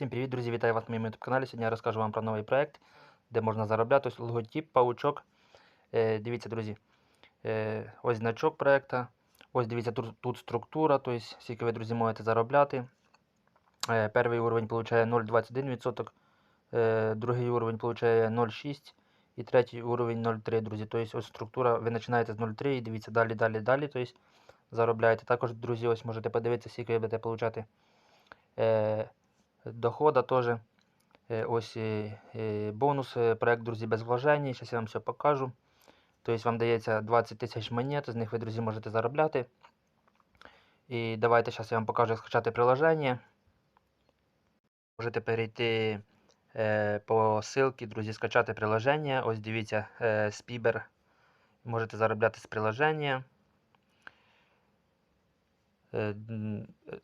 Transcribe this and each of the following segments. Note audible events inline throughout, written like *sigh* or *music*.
Всім привіт, друзі! Вітаю вас на моєму YouTube каналі. Сьогодні я розкажу вам про новий проект, де можна заробляти ось логотип, паучок. Е, дивіться, друзі, е, ось значок проекту. Ось дивіться, тут, тут структура, тобто скільки ви, друзі, можете заробляти. Е, перший уровень получає 0,21%, е, другий уровень получає 0,6% і третій уровень 0,3%, друзі. Тобто ось структура, ви починаєте з 0,3 і дивіться далі, далі, далі. Тобто заробляєте. Також, друзі, ось можете подивитися, скільки ви будете. Е, дохода теж. Е, Ось е, е, бонус, проект, друзі, без вложень. Зараз я вам все покажу. Тобто вам дається 20 тисяч монет, з них ви, друзі, можете заробляти. І давайте зараз я вам покажу, як скачати приложення. Можете перейти е, по ссылці, друзі, скачати приложення. Ось дивіться, е, Spiber. Можете заробляти з приложення. Е,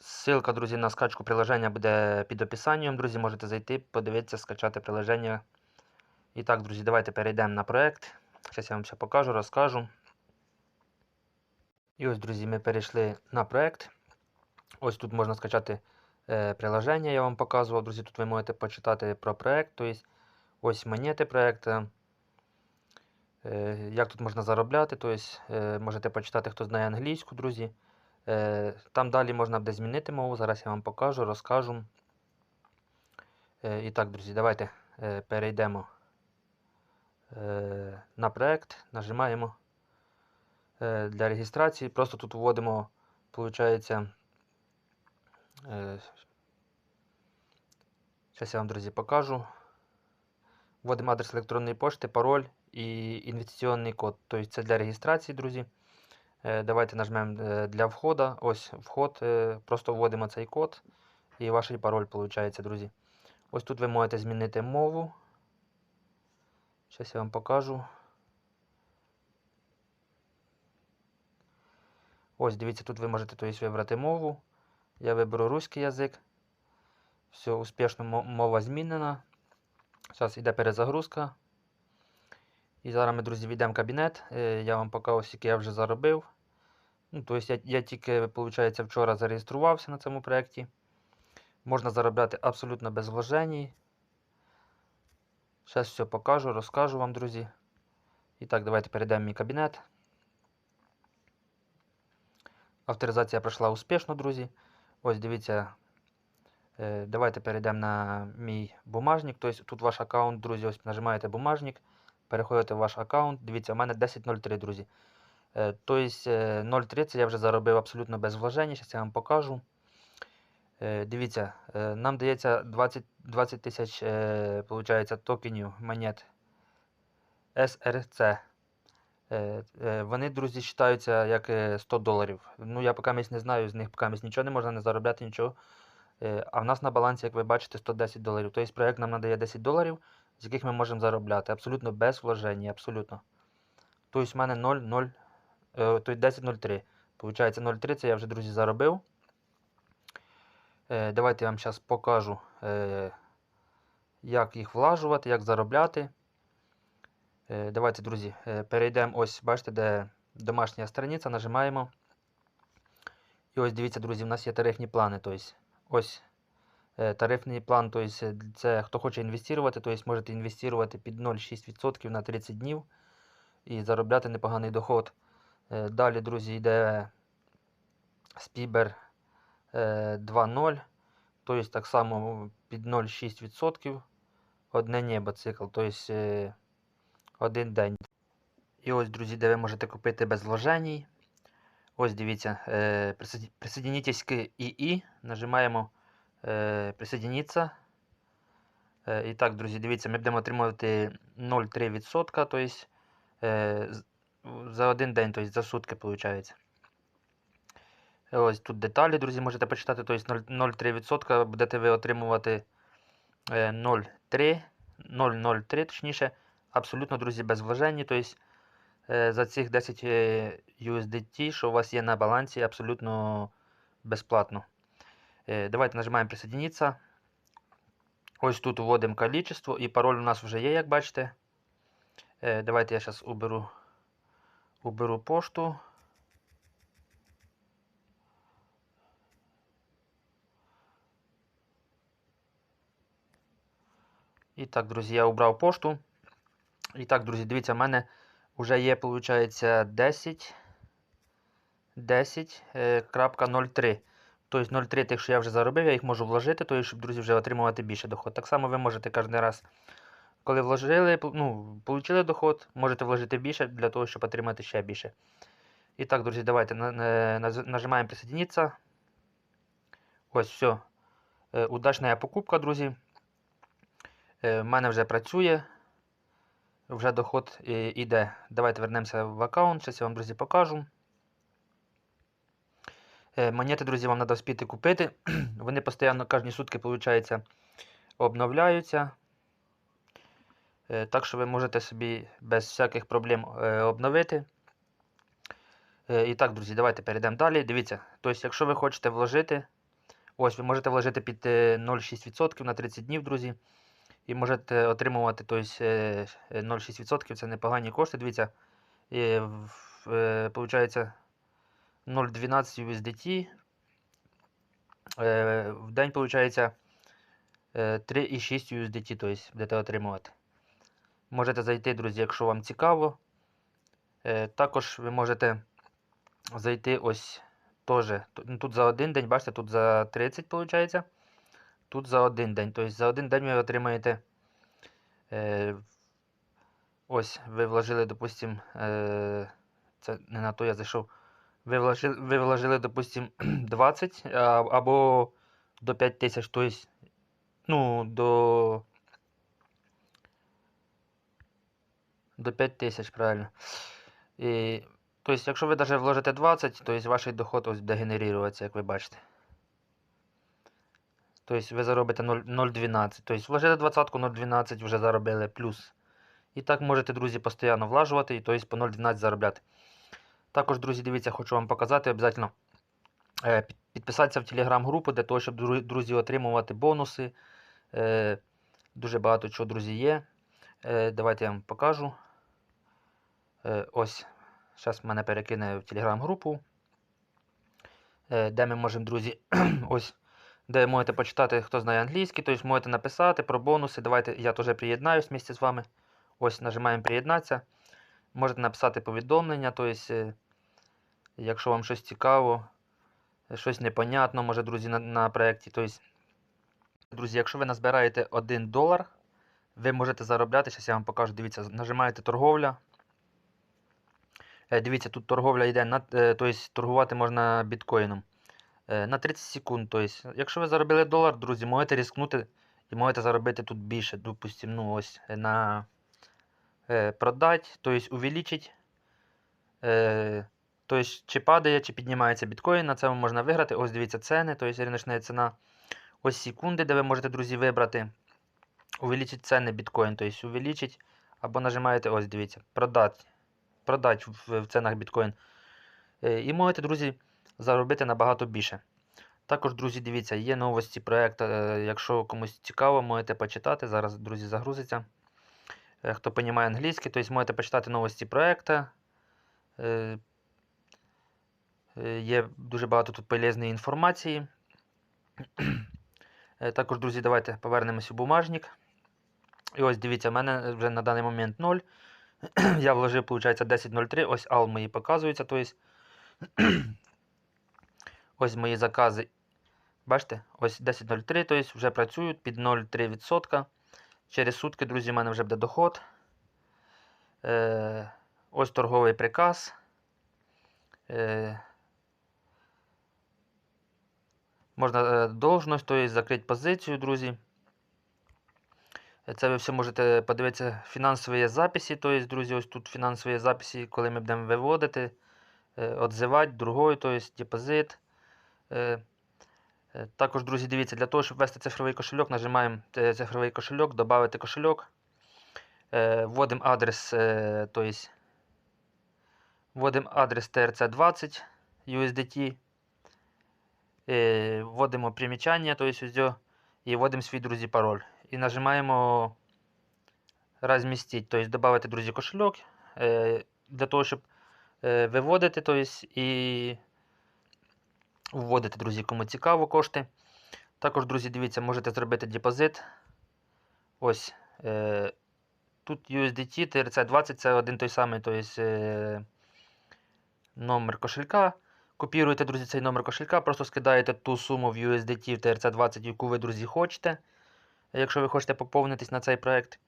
Ссылка, друзі, на скачку приложення буде під описанням. Друзі, можете зайти, подивитися, скачати приложення. І так, друзі, давайте перейдемо на проект. Зараз я вам все покажу, розкажу. І ось, друзі, ми перейшли на проект. Ось тут можна скачати е, приложення, я вам показував. Друзі, тут ви можете почитати про проект. Тобто, ось монети проекту. Е, як тут можна заробляти. Тобто, е, можете почитати, хто знає англійську, друзі. Е, Там далі можна буде змінити мову. Зараз я вам покажу, розкажу. Е, І так, друзі, давайте е, перейдемо на проект, нажимаємо для реєстрації. Просто тут вводимо, виходить, зараз я вам, друзі, покажу. Вводимо адрес електронної пошти, пароль і інвестиційний код. Тобто це для реєстрації, друзі. Е, Давайте нажмемо е, для входу. Ось вход. е, Просто вводимо цей код і ваш пароль, виходить, друзі. Ось тут ви можете змінити мову. Зараз я вам покажу. Ось, дивіться, тут ви можете тобто, вибрати мову. Я виберу руський язик. Все, успішно мова змінена. Зараз йде перезагрузка. І зараз ми, друзі, війдемо в кабінет. Е, Я вам покажу, скільки я вже заробив. Ну, тобто я, я тільки, виходить, вчора зареєструвався на цьому проєкті. Можна заробляти абсолютно без вложень. Зараз все покажу, розкажу вам, друзі. І так, давайте перейдемо в мій кабінет. Авторизація пройшла успішно, друзі. Ось дивіться. Е, Давайте перейдемо на мій бумажник. Тобто тут ваш аккаунт, друзі, ось нажимаєте бумажник, переходите в ваш аккаунт. Дивіться, у мене 10.03, друзі. Е, Тобто е, 0.3 це я вже заробив абсолютно без вложень. Зараз я вам покажу. Е, Дивіться, е, нам дається 20 20 тисяч токенів монет SRC. Вони, друзі, вважаються як е, 100 доларів. Ну, я поки не знаю, з них поки нічого не можна не заробляти, нічого. А в нас на балансі, як ви бачите, 110 доларів. Тобто проєкт нам надає 10 доларів, з яких ми можемо заробляти. Абсолютно без вложень, абсолютно. Тобто в мене 0,0, е, тобто 10,03. Получається 0,3 це я вже, друзі, заробив. Е, Давайте я вам зараз покажу, е, як їх влажувати, як заробляти. Давайте, друзі, перейдемо. Ось, бачите, де домашня страниця, нажимаємо. І ось дивіться, друзі, у нас є тарифні плани. Тобто, ось тарифний план, тобто, е, це хто хоче інвестувати, тобто можете інвестувати під 0,6% на 30 днів і заробляти непоганий доход. Е, Далі, друзі, йде е, 2.0. Тобто так само під 0,6% одне небо цикл. Тобто е, один день. І ось, друзі, де ви можете купити без вложень. Ось дивіться, е, присоединитесь к ІІ. Нажимаємо е, присоединиться. Е, і так, друзі, дивіться, ми будемо отримувати 0,3%, тобто е, за один день, тобто за сутки, виходить. Ось тут деталі, друзі, можете почитати. Тобто 0,3% будете ви отримувати е, 0,3, 0,03, точніше, абсолютно, друзі, без вложень. Тобто е, за цих 10 е, USDT, що у вас є на балансі, абсолютно безплатно. Е, Давайте нажимаємо присоединитися. Ось тут вводимо количество і пароль у нас вже є, як бачите. Е, Давайте я зараз уберу, уберу пошту. І так, друзі, я обрав пошту. І так, друзі, дивіться, в мене вже є, виходить, 10. 10.03. Тобто 0,3 тих, що я вже заробив, я їх можу вложити, тобто, щоб, друзі, вже отримувати більше доход. Так само ви можете кожен раз, коли вложили, ну, отримали доход, можете вложити більше для того, щоб отримати ще більше. І так, друзі, давайте нажимаємо присоединитися. Ось, все. Удачна покупка, друзі. Е, В мене вже працює. Вже доход е, іде. Давайте вернемося в аккаунт. Зараз я вам, друзі, покажу. Е, Монети, друзі, вам треба вспіти купити. *clears throat* Вони постійно кожні сутки, виходить, обновляються. Е, Так що ви можете собі без всяких проблем е, обновити. І так, друзі, давайте перейдемо далі. Дивіться, тобто, якщо ви хочете вложити, ось ви можете вложити під е, 0,6% на 30 днів, друзі. І можете отримувати тобто, е, е, 0,6%. Це непогані кошти. Дивіться, е, виходить 0,12 USDT. Е, В день виходить 3,6 USDT, тобто будете отримувати. Можете зайти, друзі, якщо вам цікаво. Е, Також ви можете зайти ось теж. Ну, Тут за один день, бачите, тут за 30 виходить. Тут за один день. Тобто за один день ви отримаєте. Ось, ви вложили, допустим, е, це не на то я зайшов. Ви вложили, ви вложили допустим, *clears throat* 20 або до 5 тисяч, тобто, ну, до, до 5 тисяч, правильно. І, тобто, якщо ви навіть вложите 20, то ваш доход ось буде як ви бачите. Тобто ви заробите 0 0,12. Тобто вложили 20, 0,12 вже заробили плюс. І так можете, друзі, постійно влажувати і тобто по 0,12 заробляти. Також, друзі, дивіться, хочу вам показати обов'язково е, підписатися в телеграм-групу для того, щоб друзі отримувати бонуси. Е, Дуже багато чого, друзі, є. Е, Давайте я вам покажу. Ось. Зараз мене перекине в телеграм-групу. Де ми можемо, друзі, *clears throat* ось. Де можете почитати, хто знає англійський, тобто можете написати про бонуси. Давайте я теж приєднаюсь вместе з вами. Ось нажимаємо приєднатися. Можете написати повідомлення, тобто, якщо вам щось цікаво, щось непонятно, може, друзі, на, на проєкті. Тобто, друзі, якщо ви назбираєте 1 долар, ви можете заробляти. Зараз я вам покажу. Дивіться, нажимаєте торговля. Е, Дивіться, тут торговля йде, на, е, тобто торгувати можна біткоїном. Е, На 30 секунд. Тобто, якщо ви заробили долар, друзі, можете рискнути і можете заробити тут більше. Допустим, ну ось на продать, тобто увеличить. Тобто, чи падає, чи піднімається біткоін, на цьому можна виграти. Ось дивіться ціни, тобто риночна ціна. Ось секунди, де ви можете, друзі, вибрати. Увеличить ціни біткоін, тобто увеличить. Або нажимаєте, ось дивіться, продать. Продать в, в цінах біткоін. Е, і можете, друзі, заробити набагато більше. Також, друзі, дивіться, є новості проєкту. е, Якщо комусь цікаво, можете почитати. Зараз, друзі, загрузиться. Е, Хто розуміє англійський, тобто можете почитати новості проєкту. Е, Є дуже багато тут полезної інформації. Е, Також, друзі, давайте повернемось у бумажник. І ось дивіться, в мене вже на даний момент 0. *clears throat* Я вложив, виходить, 10.03. Ось ал мої показуються. Тобто, *clears throat* ось мої закази. Бачите, ось 10.03, тобто вже працюють під 0,3%. Через сутки, друзі, в мене вже буде доход. Е, ось торговий приказ. Е, можна е, должность, тобто закрити позицію, друзі. Це ви все можете подивитися фінансові записи. Тобто, друзі, ось тут фінансові записи, коли ми будемо виводити, е, отзивати, другою, тобто депозит. Е, Також, друзі, дивіться, для того, щоб ввести цифровий кошельок, нажимаємо цифровий кошельок, додати кошельок. Вводимо адрес, то есть, вводимо адрес TRC20 USDT. Е, Вводимо примічання, то цього, і вводимо свій, друзі, пароль. І нажимаємо розмістити, тобто додати, друзі, кошельок. Е, Для того, щоб е, виводити, то есть, і вводити, друзі, кому цікаво кошти. Також, друзі, дивіться, можете зробити депозит. Ось тут USDT, TRC20 це один той самий, то е, номер кошелька. Копіруєте, друзі, цей номер кошелька, просто скидаєте ту суму в USDT в TRC20, яку ви, друзі, хочете, якщо ви хочете поповнитись на цей проект.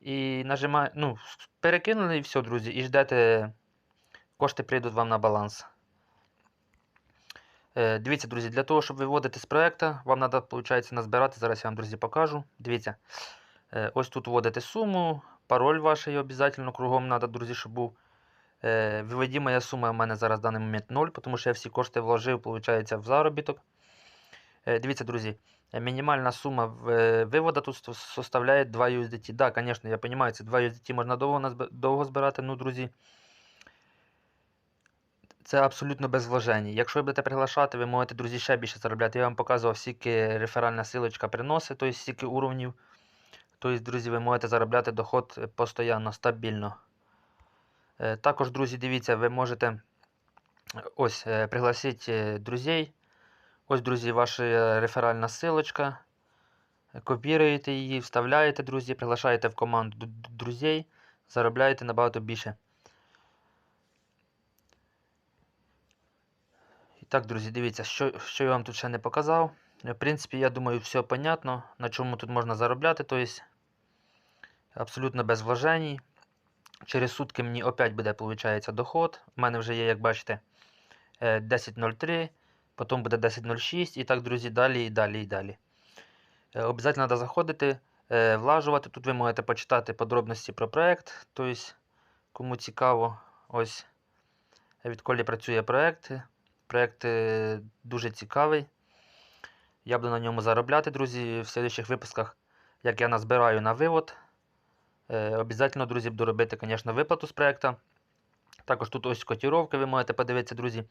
І нажимаєте, ну, перекинули і все, друзі, і ждете, кошти прийдуть вам на баланс. Е, Дивіться, друзі, для того, щоб виводити з проекту, вам треба, виходить, назбирати. Зараз я вам, друзі, покажу. Дивіться. Е, Ось тут вводите суму, пароль ваш обов'язково кругом треба, друзі, щоб був. Е, Виводимая сума у мене зараз в даний момент 0, тому що я всі кошти вложив, виходить, в заробіток. Е, Дивіться, друзі, мінімальна сума е, виводу тут составляє 2 USDT. Так, звісно, я розумію, це 2 USDT можна довго, збирати, ну, друзі. Це абсолютно без вложень. Якщо ви будете приглашати, ви можете, друзі, ще більше заробляти. Я вам показував, скільки реферальна силочка приносить, тобто скільки уровнів. Тобто, друзі, ви можете заробляти доход постійно, стабільно. Е, Також, друзі, дивіться, ви можете е, ось е, пригласити друзей. Ось, друзі, ваша реферальна силочка. Копіруєте її, вставляєте, друзі, приглашаєте в команду друзей, заробляєте набагато більше. І так, друзі, дивіться, що, що я вам тут ще не показав. В принципі, я думаю, все понятно, на чому тут можна заробляти. Тобто, абсолютно без вложень. Через сутки мені опять буде, виходить, доход. У мене вже є, як бачите, е, 10.03, потім буде 10.06 і так, друзі, далі і далі і далі. Е, Обов'язково треба заходити, е, влажувати. Тут ви можете почитати подробності про проект. Тобто, кому цікаво, ось відколи працює. Проект е, дуже цікавий. Я буду на ньому заробляти, друзі, в слідчих випусках, як я назбираю на вивод. Е, Обязательно, друзі, буду робити, звісно, виплату з проекту. Також тут ось котіровки, ви можете подивитися, друзі,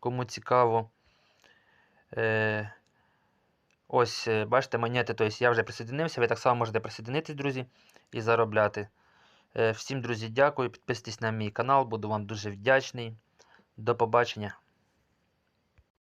кому цікаво. Е, ось, е, бачите, монети, тобто я вже присоединився, ви так само можете присоединитись, друзі, і заробляти. Всім, друзі, дякую. Підписуйтесь на мій канал, буду вам дуже вдячний. До побачення.